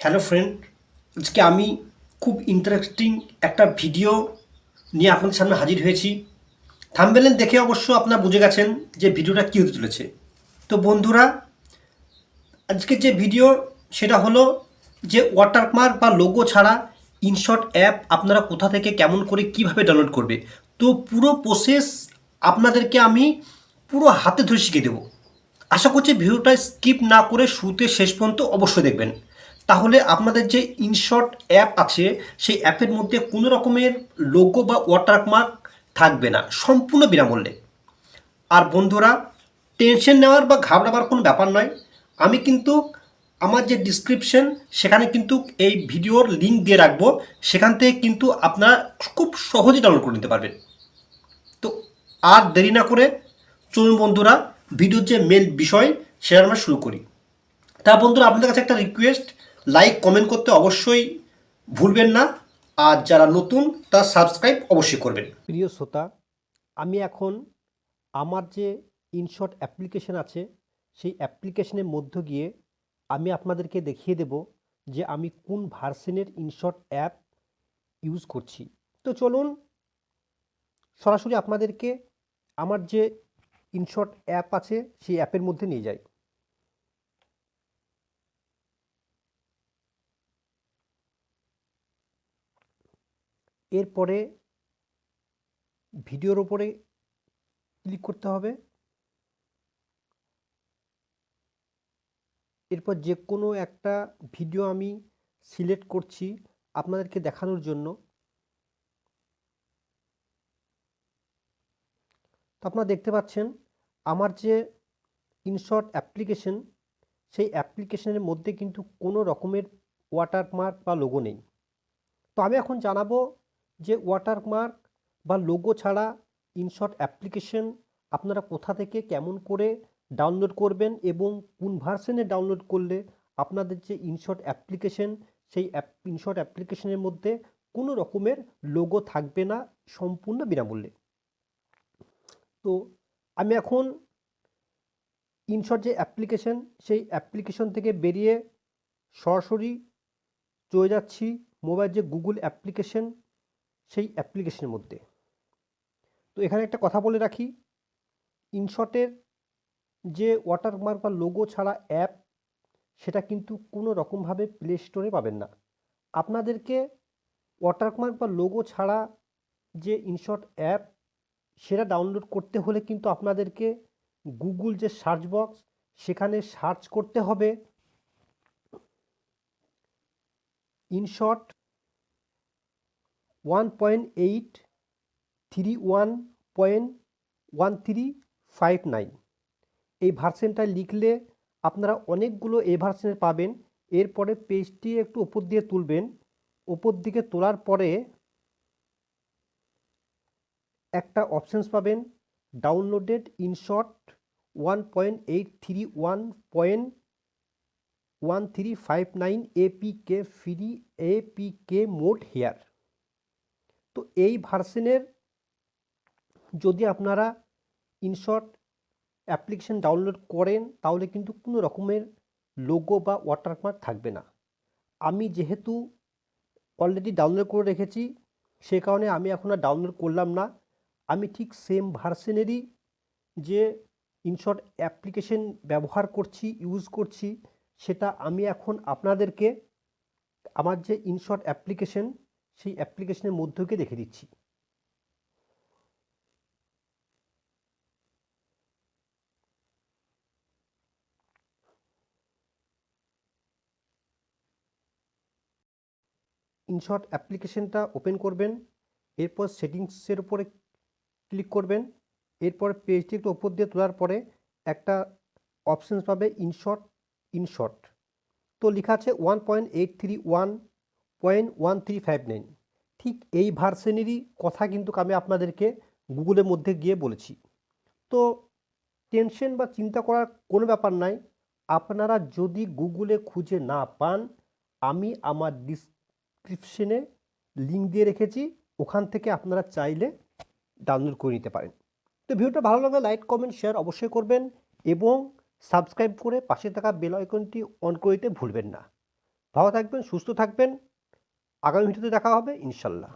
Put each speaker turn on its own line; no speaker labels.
Hello friend আজকে আমি খুব ইন্টারেস্টিং একটা ভিডিও নিয়ে আপনাদের সামনে হাজির হয়েছি। থামবেলেন দেখে অবশ্য আপনারা বুঝে গেছেন যে ভিডিওটা কী হতে চলেছে। তো বন্ধুরা, আজকে যে ভিডিও সেটা হলো যে ওয়াটারমার্ক বা লোগো ছাড়া ইনশট অ্যাপ আপনারা কোথা থেকে, কেমন করে, কীভাবে ডাউনলোড করবে। তো পুরো প্রসেস আপনাদেরকে আমি পুরো হাতে ধরে শিখিয়ে দেবো। আশা করছি ভিডিওটা স্কিপ না করে শুরুতে শেষ পর্যন্ত অবশ্যই দেখবেন। তাহলে আপনাদের যে ইনশর্ট অ্যাপ আছে, সেই অ্যাপের মধ্যে কোনো রকমের লোগো বা ওয়াটারমার্ক থাকবে না, সম্পূর্ণ বিনামূল্যে। আর বন্ধুরা টেনশন নেওয়ার বা ঘাবড়াবার কোনো ব্যাপার নয়। আমি কিন্তু আমার যে ডিসক্রিপশন সেখানে কিন্তু এই ভিডিওর লিঙ্ক দিয়ে রাখব। সেখান থেকে কিন্তু আপনারা খুব সহজেই ডাউনলোড করে নিতে পারবেন। তো আর দেরি না করে চলুন বন্ধুরা ভিডিওর যে মেল বিষয়, সেটা আমরা শুরু করি। তা বন্ধুরা, আপনাদের কাছে একটা রিকোয়েস্ট লাইক কমেন্ট করতে অবশ্যই ভুলবেন না। আর যারা নতুন, তারা সাবস্ক্রাইব অবশ্যই করবেন। প্রিয় শ্রোতা, আমি এখন আমার যে ইনশট অ্যাপ্লিকেশন আছে, সেই অ্যাপ্লিকেশনের মধ্য গিয়ে আমি আপনাদেরকে দেখিয়ে দেব যে আমি কোন ভার্সনের ইনশট অ্যাপ ইউজ করছি। তো চলুন, সরাসরি আপনাদেরকে আমার যে ইনশট অ্যাপ আছে, সেই অ্যাপের মধ্যে নিয়ে যাই। এরপরে ভিডিওর ওপরে ক্লিক করতে হবে। এরপর যে কোনো একটা ভিডিও আমি সিলেক্ট করছি আপনাদেরকে দেখানোর জন্য। তো আপনারা দেখতে পাচ্ছেন, আমার যে ইনশর্ট অ্যাপ্লিকেশন সেই অ্যাপ্লিকেশনের মধ্যে কিন্তু কোনো রকমের ওয়াটারমার্ক বা লোগো নেই। তো আমি এখন জানাব যে ওয়াটারমার্ক বা লোগো ছাড়া ইনশট অ্যাপ্লিকেশন আপনারা কোথা থেকে কেমন করে ডাউনলোড করবেন এবং কোন ভার্সনে ডাউনলোড করলে আপনাদের যে ইনশট অ্যাপ্লিকেশন সেই অ্যাপ ইনশট অ্যাপ্লিকেশনের মধ্যে কোনো রকমের লোগো থাকবে না সম্পূর্ণ বিনামূল্যে। তো আমি এখন ইনশট যে অ্যাপ্লিকেশন সেই অ্যাপ্লিকেশন থেকে বেরিয়ে সরাসরি চলে যাচ্ছি মোবাইল যে গুগল অ্যাপ্লিকেশন সেই অ্যাপ্লিকেশনের মধ্যে। তো এখানে একটা কথা বলে রাখি, ইনশটের যে ওয়াটারমার্ক বা লোগো ছাড়া অ্যাপ সেটা কিন্তু কোনো রকমভাবে প্লে স্টোরে পাবেন না। আপনাদেরকে ওয়াটারমার্ক বা লোগো ছাড়া যে ইনশট অ্যাপ সেটা ডাউনলোড করতে হলে কিন্তু আপনাদেরকে গুগল যে সার্চ বক্স সেখানে সার্চ করতে হবে। InShot one point eight three one point one three five nine এই ভার্সেনটা লিখলে আপনারা অনেকগুলো এই ভার্সেনের পাবেন। এরপরে পেজটি একটু ওপর দিয়ে তুলবেন। ওপর দিকে তোলার পরে একটা অপশানস পাবেন। Downloaded InShot one point eight three one point one three five nine APK free APK mod here তো এই ভার্সনের যদি আপনারা ইনশট অ্যাপ্লিকেশন ডাউনলোড করেন, তাহলে কিন্তু কোনো রকমের লোগো বা ওয়াটারমার্ক থাকবে না। আমি যেহেতু অলরেডি ডাউনলোড করে রেখেছি, সে কারণে আমি এখন আর ডাউনলোড করলাম না। আমি ঠিক সেম ভার্সনেরই যে ইনশট অ্যাপ্লিকেশন ব্যবহার করছি ইউজ করছি, সেটা আমি এখন আপনাদেরকে, আমার যে ইনশট অ্যাপ্লিকেশন সেই অ্যাপ্লিকেশনের মধ্যকে দেখে দিচ্ছি। ইনশর্ট অ্যাপ্লিকেশনটা ওপেন করবেন, এরপর সেটিংসের উপরে ক্লিক করবেন, এরপর পেজটি একটু ওপর দিয়ে তোলার পরে একটা অপশানস পাবে ইনশর্ট ইনশর্ট তো লেখা আছে one point eight three one point one three five nine. ঠিক এই ভার্সেনেরই কথা কিন্তু আমি আপনাদেরকে গুগলের মধ্যে গিয়ে বলেছি। তো টেনশন বা চিন্তা করার কোনো ব্যাপার নাই। আপনারা যদি গুগলে খুঁজে না পান, আমি আমার ডিসক্রিপশনে লিঙ্ক দিয়ে রেখেছি, ওখান থেকে আপনারা চাইলে ডাউনলোড করে নিতে পারেন। তো ভিডিওটা ভালো লাগলে লাইক, কমেন্ট, শেয়ার অবশ্যই করবেন এবং সাবস্ক্রাইব করে পাশে থাকা বেল আইকনটি অন করে দিতে ভুলবেন না। ভালো থাকবেন, সুস্থ থাকবেন। আগামী ভিডিওতে দেখা হবে ইনশাল্লাহ।